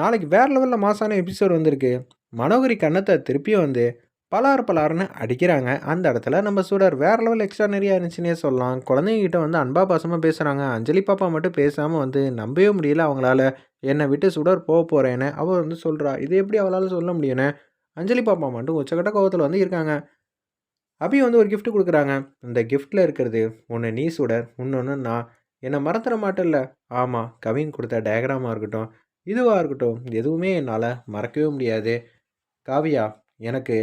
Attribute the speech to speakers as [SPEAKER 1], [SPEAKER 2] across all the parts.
[SPEAKER 1] நாளைக்கு வேறு லெவலில் மாசான எபிசோட் வந்திருக்கு. மனோகரி கன்னத்தை திருப்பியும் வந்து பலார் பலார்னு அடிக்கிறாங்க. அந்த இடத்துல நம்ம சூடர் வேறு லெவல் எக்ஸ்ட்ரா நிறையா இருந்துச்சுன்னே சொல்லலாம். குழந்தைங்கிட்ட வந்து அன்பா பாசமாக பேசுகிறாங்க அஞ்சலி பாப்பா மட்டும் பேசாமல் வந்து நம்பவே முடியல அவங்களால. என்னை விட்டு சுடர் போக போகிறேன்னு அவள் வந்து சொல்கிறா இது எப்படி அவளால் சொல்ல முடியும்னு? அஞ்சலி பாப்பா மட்டும் உச்சக்கட்ட கோவத்தில் வந்து இருக்காங்க. அபி வந்து ஒரு கிஃப்ட் கொடுக்குறாங்க. இந்த கிஃப்ட்டில் இருக்கிறது ஒன்று நீ சுடர் இன்னொன்று நான். என்னை மறந்துட மாட்டேல்ல. ஆமாம் கவின் கொடுத்த டயக்ராமாக இருக்கட்டும். இதுவாக இருக்கட்டும். எதுவுமே என்னால் மறக்கவே முடியாது. காவியா எனக்கு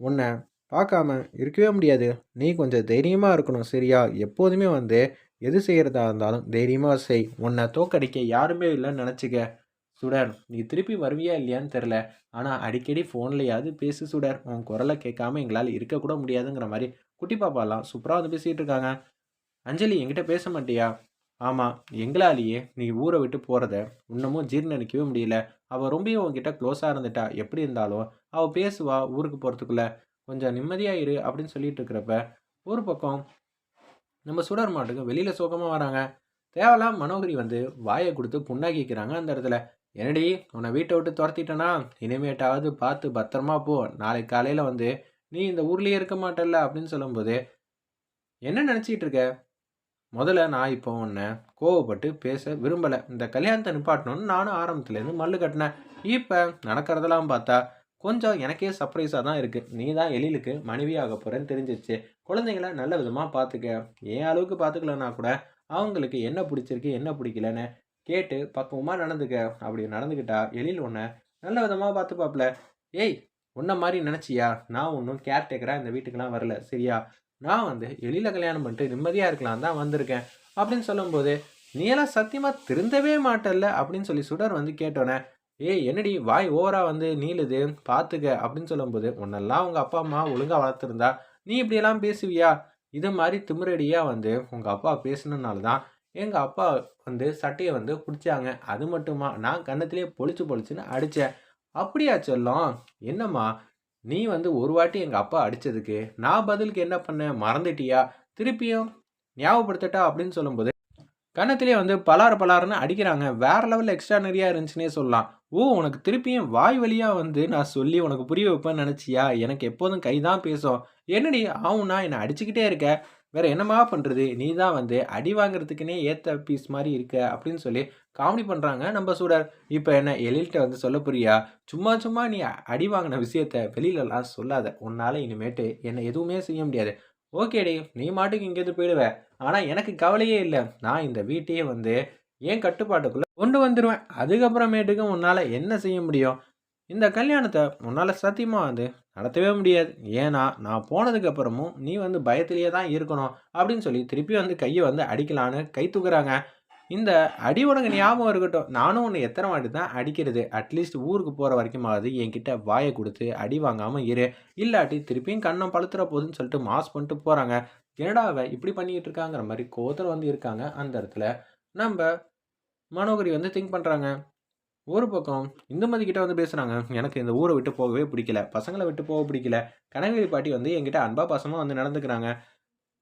[SPEAKER 1] உன்னை பார்க்காம இருக்கவே முடியாது. நீ கொஞ்சம் தைரியமாக இருக்கணும் சரியா? எப்போதுமே வந்து எது செய்கிறதா இருந்தாலும் தைரியமாக செய். உன்னை தோக்கடிக்க யாருமே இல்லைன்னு நினச்சிக்க. சுடர் நீ திருப்பி வருவியா இல்லையான்னு தெரில ஆனால் அடிக்கடி ஃபோன்லையாவது பேசு சுடர். உன் குரலை கேட்காம எங்களால் இருக்கக்கூட முடியாதுங்கிற மாதிரி குட்டி பாப்பாலாம் சூப்பராக வந்து பேசிகிட்டு இருக்காங்க. அஞ்சலி என்கிட்ட பேச மாட்டியா? ஆமாம் எங்களாலேயே நீ ஊரை விட்டு போகிறத இன்னமும் ஜீர்ணிக்கவே முடியல. அவள் ரொம்பவும் உன்கிட்ட க்ளோஸாக இருந்துட்டா. எப்படி இருந்தாலும் அவள் பேசுவா ஊருக்கு போகிறதுக்குள்ள கொஞ்சம் நிம்மதியாக இரு அப்படின்னு சொல்லிட்டு இருக்கிறப்ப ஒரு பக்கம் நம்ம சுடர் மாட்டுக்கு வெளியில் சோகமாக வராங்க. தேவலாம் மனோகரி வந்து வாயை கொடுத்து புண்ணாக்கிக்கிறாங்க அந்த இடத்துல. என்னடி உன்னை வீட்டை விட்டு துரத்திட்டேனா? இனிமேட்டாவது பார்த்து பத்திரமா போ. நாளைக்கு காலையில் வந்து நீ இந்த ஊர்லேயே இருக்க மாட்டல்ல அப்படின்னு சொல்லும்போது என்ன நினச்சிக்கிட்டு இருக்க? முதல்ல நான் இப்போ ஒன்று கோவப்பட்டு பேச விரும்பலை. இந்த கல்யாணத்தை நிப்பாட்டணும்னு நானும் ஆரம்பத்துலேருந்து மல்லு கட்டினேன். இப்போ நடக்கிறதெல்லாம் பார்த்தா கொஞ்சம் எனக்கே சர்ப்ரைஸாக தான் இருக்குது நீ தான் எழிலுக்கு மனைவியாக போகிறேன்னு தெரிஞ்சிச்சு. குழந்தைங்கள நல்ல விதமாக பார்த்துக்க ஏன் அளவுக்கு பார்த்துக்கலன்னா கூட அவங்களுக்கு என்ன பிடிச்சிருக்கு என்ன பிடிக்கலன்னு கேட்டு பக்குவமாக நடந்துக்க. அப்படி நடந்துக்கிட்டா எழில் ஒன்று நல்ல விதமாக பார்த்துப்பாப்ல ஏய் உன்ன மாதிரி நினச்சியா? நான் ஒன்றும் கேர்டேக்கராக இந்த வீட்டுக்கெல்லாம் வரல. சரியா? நான் வந்து எளியில் கல்யாணம் பண்ணிட்டு நிம்மதியாக இருக்கலாம் தான் வந்திருக்கேன். அப்படின்னு சொல்லும்போது நீ எல்லாம் சத்தியமாக திருந்தவே மாட்டல்ல அப்படின்னு சொல்லி சுடர் வந்து கேட்டோன்னே ஏய் என்னடி வாய் ஓவரா வந்து நீளுது? பார்த்துக்க அப்படின்னு சொல்லும்போது உன்னெல்லாம் உங்கள் அப்பா அம்மா ஒழுங்காக வளர்த்துருந்தா நீ இப்படியெல்லாம் பேசுவியா? இது மாதிரி திமிரடியாக வந்து உங்கள் அப்பா பேசுனதுனால தான் எங்கள் அப்பா வந்து சட்டையை வந்து பிடிச்சாங்க அது மட்டுமா? நான் கன்னத்திலே பொழிச்சு பொழிச்சுன்னு அடித்தேன் அப்படியா சொல்லும்? என்னம்மா? நீ வந்து ஒரு வாட்டி எங்கள் அப்பா அடித்ததுக்கு நான் பதிலுக்கு என்ன பண்ணேன் மறந்துட்டியா? திருப்பியும் ஞாபகப்படுத்தட்டா? அப்படின்னு சொல்லும்போது கன்னத்திலே வந்து பலார் பலார்னு அடிக்கிறாங்க. வேற லெவலில் எக்ஸ்ட்ரா நிறையா இருந்துச்சுன்னே சொல்லலாம். ஓ உனக்கு திருப்பியும் வாய் வழியாக வந்து நான் சொல்லி உனக்கு புரிய வைப்பேன்னு நினச்சியா? எனக்கு எப்போதும் கை தான் பேசும். என்னடி ஆவுண்ணா என்னை அடிச்சுக்கிட்டே இருக்க? வேறு என்னமா பண்ணுறது நீ தான் வந்து அடி வாங்குறதுக்குனே ஏற்ற பீஸ் மாதிரி இருக்க அப்படின்னு சொல்லி காமெடி பண்ணுறாங்க நம்ம சூடர். இப்போ என்ன எழில்கிட்ட வந்து சொல்ல புரியா? சும்மா சும்மா நீ அடி வாங்கின விஷயத்த வெளியிலலாம் சொல்லாத. உன்னால் இனிமேட்டு என்னை எதுவுமே செய்ய முடியாது. ஓகேடி நீ மாட்டுக்கு இங்கேருந்து போயிடுவேன் ஆனால் எனக்கு கவலையே இல்லை. நான் இந்த வீட்டையே வந்து ஏன் கட்டுப்பாட்டுக்குள்ளே கொண்டு வந்துடுவேன் அதுக்கப்புறமேட்டுக்கு உன்னால் என்ன செய்ய முடியும்? இந்த கல்யாணத்தை உன்னால் சத்தியமாக வந்து நடத்தவே முடியாது. ஏன்னா நான் போனதுக்கு அப்புறமும் நீ வந்து பயத்திலேயே தான் இருக்கணும் அப்படின்னு சொல்லி திருப்பி வந்து கையை வந்து அடிக்கலான்னு கை தூக்குறாங்க. இந்த அடி உனக்கு ஞாபகம் இருக்கட்டும். நானும் உன்னை எத்தனை வாட்டி தான் அடிக்கிறது. அட்லீஸ்ட் ஊருக்கு போகிற வரைக்குமாவது என்கிட்ட வாயை கொடுத்து அடி வாங்காமல் இரு. இல்லாட்டி திருப்பியும் கண்ணம் பழுத்துற போகுதுன்னு சொல்லிட்டு மாஸ் பண்ணிட்டு போகிறாங்க என்னடாவை இப்படி பண்ணிக்கிட்டு இருக்காங்கிற மாதிரி கோத்தர் வந்து இருக்காங்க. அந்த இடத்துல நம்ம மனோகரி வந்து திங்க் பண்ணுறாங்க ஒரு பக்கம் இந்துமதி கிட்ட வந்து பேசுகிறாங்க எனக்கு இந்த ஊரை விட்டு போகவே பிடிக்கல. பசங்களை விட்டு போக பிடிக்கல. கனகவேலி பாட்டி வந்து என்கிட்ட அன்பா பாசமாக வந்து நடந்துக்கிறாங்க.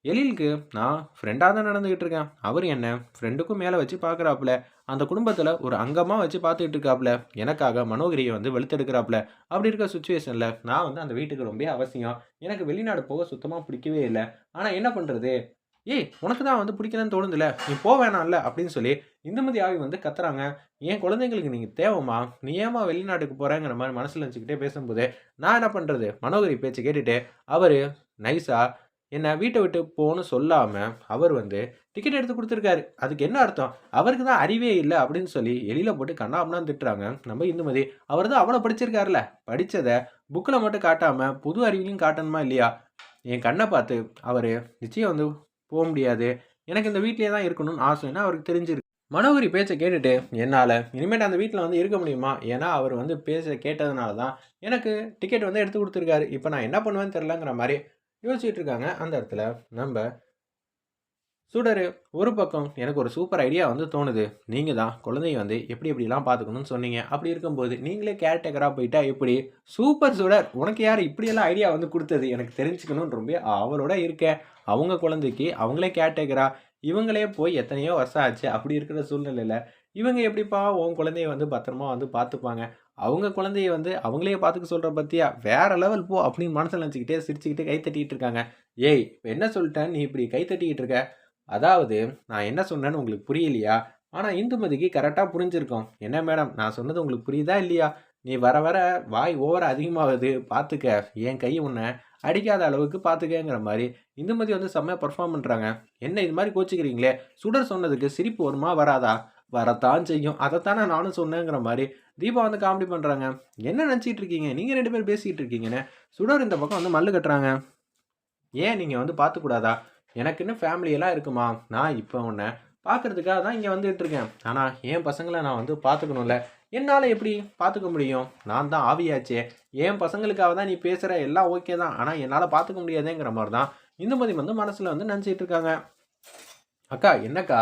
[SPEAKER 1] எழிலுக்கு நான் ஃப்ரெண்டாக தான் நடந்துக்கிட்டு இருக்கேன். அவர் என்ன ஃப்ரெண்டுக்கும் மேலே வச்சு பார்க்குறாப்புல அந்த குடும்பத்தில் ஒரு அங்கமாக வச்சு பார்த்துக்கிட்டு இருக்காப்புல. எனக்காக மனோகரியை வந்து வெளுத்தெடுக்கிறாப்புல. அப்படி இருக்க சுச்சுவேஷனில் நான் வந்து அந்த வீட்டுக்கு ரொம்ப அவசியம். எனக்கு வெளிநாடு போக சுத்தமாக பிடிக்கவே இல்லை. ஆனால் என்ன பண்ணுறது ஏய் உனக்கு தான் வந்து பிடிக்கலன்னு தோணுதுல நீ போக வேணாம்ல அப்படின்னு சொல்லி இந்துமதி ஆவி வந்து கத்துறாங்க. என் குழந்தைங்களுக்கு நீங்கள் தேவைமா நீ ஏமா வெளிநாட்டுக்கு போகிறேங்கிற மாதிரி மனசில் வச்சுக்கிட்டே பேசும்போது நான் என்ன பண்ணுறது மனோகரி பேச்சு கேட்டுட்டு அவர் நைஸாக என்னை வீட்டை விட்டு போன்னு சொல்லாமல் அவர் வந்து டிக்கெட் எடுத்து கொடுத்துருக்காரு. அதுக்கு என்ன அர்த்தம்? அவருக்கு தான் அறிவே இல்லை அப்படின்னு சொல்லி எளியில போட்டு கண்ணாமலாம் திட்டுறாங்க. நம்ம இந்துமதி அவர் தான் அவ்வளோ படிச்சிருக்காருல படித்ததை புக்கில் மட்டும் காட்டாமல் புது அறிவிலையும் காட்டணுமா இல்லையா? என் கண்ணை பார்த்து அவர் நிச்சயம் வந்து போக முடியாது. எனக்கு இந்த வீட்லேயே தான் இருக்கணும்னு ஆசைன்னா அவருக்கு தெரிஞ்சிருக்கு. மனோகரி பேச்சை கேட்டுட்டு என்னால் இனிமேட்டு அந்த வீட்டில் வந்து இருக்க முடியுமா? ஏன்னா அவர் வந்து பேச கேட்டதுனால தான் எனக்கு டிக்கெட் வந்து எடுத்து கொடுத்துருக்காரு. இப்போ நான் என்ன பண்ணுவேன்னு தெரிலங்கிற மாதிரி யோசிச்சுட்டு இருக்காங்க. அந்த இடத்துல நம்ம சுடரு ஒரு பக்கம் எனக்கு ஒரு சூப்பர் ஐடியா வந்து தோணுது. நீங்கள் தான் குழந்தைய வந்து எப்படி எப்படிலாம் பார்த்துக்கணும்னு சொன்னீங்க. அப்படி இருக்கும்போது நீங்களே கேர்டேக்கராக போயிட்டா எப்படி? சூப்பர் சுடர் உனக்கு யார் இப்படியெல்லாம் ஐடியா வந்து கொடுத்தது? எனக்கு தெரிஞ்சுக்கணும்னு ரொம்ப அவளோட இருக்க அவங்க குழந்தைக்கு அவங்களே கேர்டேக்கரா இவங்களே போய் எத்தனையோ வருஷம் ஆச்சு அப்படி இருக்கிற சூழ்நிலையில் இவங்க எப்படிப்பா உன் குழந்தைய வந்து பத்திரமா வந்து பார்த்துப்பாங்க அவங்க குழந்தைய வந்து அவங்களே பார்த்துக்க சொல்கிற பற்றியா வேற லெவல் போ அப்படின்னு மனசில் நினச்சிக்கிட்டே சிரிச்சுக்கிட்டு கை தட்டிக்கிட்டு இருக்காங்க. ஏய் என்ன சொல்லிட்டேன்? நீ இப்படி கை தட்டிக்கிட்டு இருக்க. அதாவது நான் என்ன சொன்னேன்னு உங்களுக்கு புரியலையா? ஆனால் இந்துமதிக்கு கரெக்டாக புரிஞ்சிருக்கோம். என்ன மேடம் நான் சொன்னது உங்களுக்கு புரியுதா இல்லையா? நீ வர வர வாய் ஓவர அதிகமாகுது பார்த்துக்க என் கை உன்னை அடிக்காத அளவுக்கு பார்த்துக்கங்கிற மாதிரி இந்துமதி வந்து செம்மையாக பர்ஃபார்ம் பண்ணுறாங்க என்ன இது மாதிரி கோச்சிக்கிறீங்களே? சுடர் சொன்னதுக்கு சிரிப்பு வருமா வராதா? வரத்தான் செய்யும். அதைத்தானே நானும் சொன்னேங்கிற மாதிரி தீபா வந்து காமெடி பண்ணுறாங்க என்ன நினச்சிட்டு இருக்கீங்க? நீங்கள் ரெண்டு பேரும் பேசிக்கிட்டு இருக்கீங்கன்னு சுடர் இந்த பக்கம் வந்து மல்லு கட்டுறாங்க. ஏன் நீங்கள் வந்து பார்த்துக்கூடாதா எனக்குன்னு ஃபேமிலியெல்லாம் இருக்குமா? நான் இப்போ உன்னை பார்க்கறதுக்காக தான் இங்கே வந்துட்டு இருக்கேன். ஆனால் என் பசங்களை நான் வந்து பார்த்துக்கணும்ல என்னால் எப்படி பார்த்துக்க முடியும்? நான் தான் ஆவியாச்சே. என் பசங்களுக்காக தான் நீ பேசுகிற எல்லாம் ஓகே தான். ஆனால் என்னால் பார்த்துக்க முடியாதேங்கிற மாதிரி தான் இந்துமதி வந்து மனசில் வந்து நினச்சிட்டு இருக்காங்க. அக்கா என்னக்கா?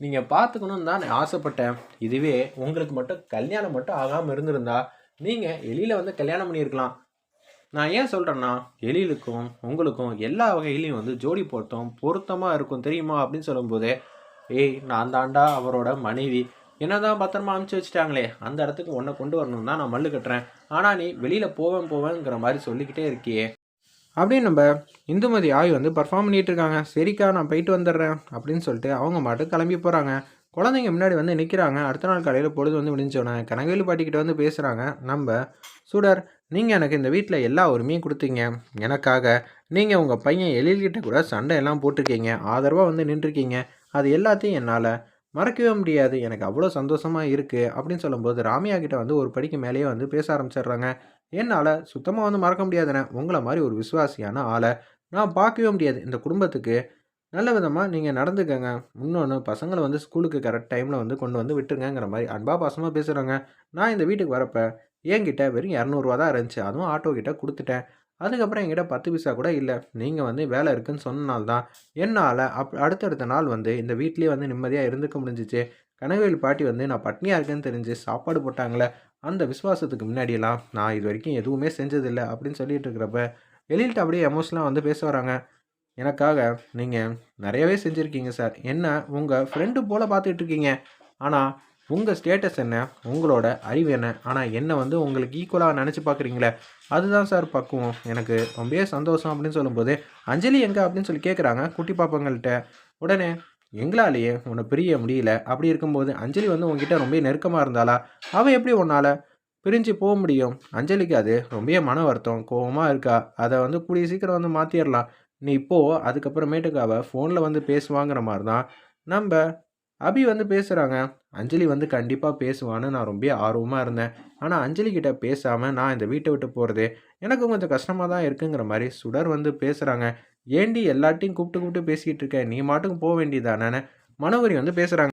[SPEAKER 1] நீங்கள் பார்த்துக்கணும்னு தான் நான் ஆசைப்பட்டேன். இதுவே உங்களுக்கு மட்டும் கல்யாணம் மட்டும் ஆகாமல் இருந்திருந்தா நீங்கள் எளியில் வந்து கல்யாணம் பண்ணியிருக்கலாம். நான் ஏன் சொல்கிறேன்னா எழிலுக்கும் உங்களுக்கும் எல்லா வகையிலையும் வந்து ஜோடி போட்டோம் பொருத்தமாக இருக்கும் தெரியுமா அப்படின்னு சொல்லும்போது ஏய் நான் தாண்டா அவரோட மனைவி. என்னதான் பத்திரமா அமுச்சு வச்சுட்டாங்களே அந்த இடத்துக்கு உன்னை கொண்டு வரணும் தான் நான் மல்லு கட்டுறேன். ஆனால் நீ வெளியில் போவேன் போவேங்கிற மாதிரி சொல்லிக்கிட்டே இருக்கியே. அப்படின்னு நம்ம இந்துமதி ஆய் வந்து பர்ஃபார்ம் பண்ணிகிட்டு இருக்காங்க. சரிக்கா நான் போயிட்டு வந்துடுறேன் அப்படின்னு சொல்லிட்டு அவங்க மாட்டு கிளம்பி போகிறாங்க குழந்தைங்க முன்னாடி வந்து நிற்கிறாங்க அடுத்த நாள் காலையில் பொழுது வந்து முடிஞ்சோடனே கனகவேலு பாட்டிக்கிட்ட வந்து பேசுகிறாங்க நம்ம சுடர் நீங்கள் எனக்கு இந்த வீட்டில் எல்லா உரிமையும் கொடுத்தீங்க. எனக்காக நீங்கள் உங்கள் பையன் எழில்கிட்ட கூட சண்டை எல்லாம் போட்டிருக்கீங்க. ஆதரவாக வந்து நின்றுருக்கீங்க. அது எல்லாத்தையும் என்னால் மறக்கவே முடியாது. எனக்கு அவ்வளோ சந்தோஷமாக இருக்குது அப்படின்னு சொல்லும்போது ராமியா கிட்ட வந்து ஒரு படிக்கு மேலேயே வந்து பேச ஆரம்பிச்சிடுறாங்க. என்னால் சுத்தமாக வந்து மறக்க முடியாதுண்ணே. உங்களை மாதிரி ஒரு விசுவாசியான ஆளை நான் பார்க்கவே முடியாது. இந்த குடும்பத்துக்கு நல்ல விதமாக நீங்கள் நடந்துக்கங்க. இன்னொன்று பசங்களை வந்து ஸ்கூலுக்கு கரெக்ட் டைமில் வந்து கொண்டு வந்து விட்டுருங்கிற மாதிரி அன்பா பாசமாக பேசுகிறாங்க நான் இந்த வீட்டுக்கு வரப்போ என்கிட்ட வெறும் இரநூறுவா தான் இருந்துச்சு. அதுவும் ஆட்டோ கிட்ட கொடுத்துட்டேன். அதுக்கப்புறம் என்கிட்ட பத்து பைசா கூட இல்லை. நீங்கள் வந்து வேலை இருக்குன்னு சொன்னனால்தான் என்னால் அப் அடுத்தடுத்த நாள் வந்து இந்த வீட்லேயே வந்து நிம்மதியாக இருந்துக்க முடிஞ்சிச்சு. கனவேல் பாட்டி வந்து நான் பட்னியாக இருக்கேன்னு தெரிஞ்சு சாப்பாடு போட்டாங்களே அந்த விசுவாசத்துக்கு முன்னாடியெல்லாம் நான் இது வரைக்கும் எதுவுமே செஞ்சதில்லை அப்படின்னு சொல்லிட்டு இருக்கிறப்ப வெளியிட்ட அப்படியே எமோஷனலாக வந்து பேச வராங்க. எனக்காக நீங்கள் நிறையவே செஞ்சுருக்கீங்க சார். என்ன உங்கள் ஃப்ரெண்டு போல் பார்த்துட்டு இருக்கீங்க ஆனால் உங்கள் ஸ்டேட்டஸ் என்ன உங்களோட அறிவு என்ன ஆனால் என்ன வந்து உங்களுக்கு ஈக்குவலாக நினச்சி பார்க்குறீங்களே அதுதான் சார் பக்குவம். எனக்கு ரொம்பவே சந்தோஷம் அப்படின்னு சொல்லும்போது அஞ்சலி எங்கே அப்படின்னு சொல்லி கேட்குறாங்க குட்டி பாப்பங்கள்கிட்ட உடனே எங்களாலேயே உன்னை பிரிய முடியல. அப்படி இருக்கும்போது அஞ்சலி வந்து உங்ககிட்ட ரொம்ப நெருக்கமாக இருந்தாளா? அவள் எப்படி உன்னால் பிரிஞ்சு போக முடியும்? அஞ்சலிக்கு அது ரொம்ப மன வருத்தம் கோபமாக இருக்கா? அதை வந்து கூடிய சீக்கிரம் வந்து மாற்றிடலாம் நீ இப்போது அதுக்கப்புறமேட்டுக்கு அவள் ஃபோனில் வந்து பேசுவாங்கிற மாதிரி தான் நம்ம அபி வந்து பேசுகிறாங்க அஞ்சலி வந்து கண்டிப்பாக பேசுவான்னு நான் ரொம்ப ஆர்வமாக இருந்தேன். ஆனால் அஞ்சலி கிட்ட பேசாமல் நான் இந்த வீட்டை விட்டு போகிறது எனக்கு கொஞ்சம் கஷ்டமாக தான் இருக்குங்கிற மாதிரி சுடர் வந்து பேசுகிறாங்க ஏண்டி எல்லாத்தையும் கூப்பிட்டு கூப்பிட்டு பேசிக்கிட்டு இருக்க? நீ மாட்டுக்கும் போக வேண்டியதானே மனோகரி வந்து பேசுகிறாங்க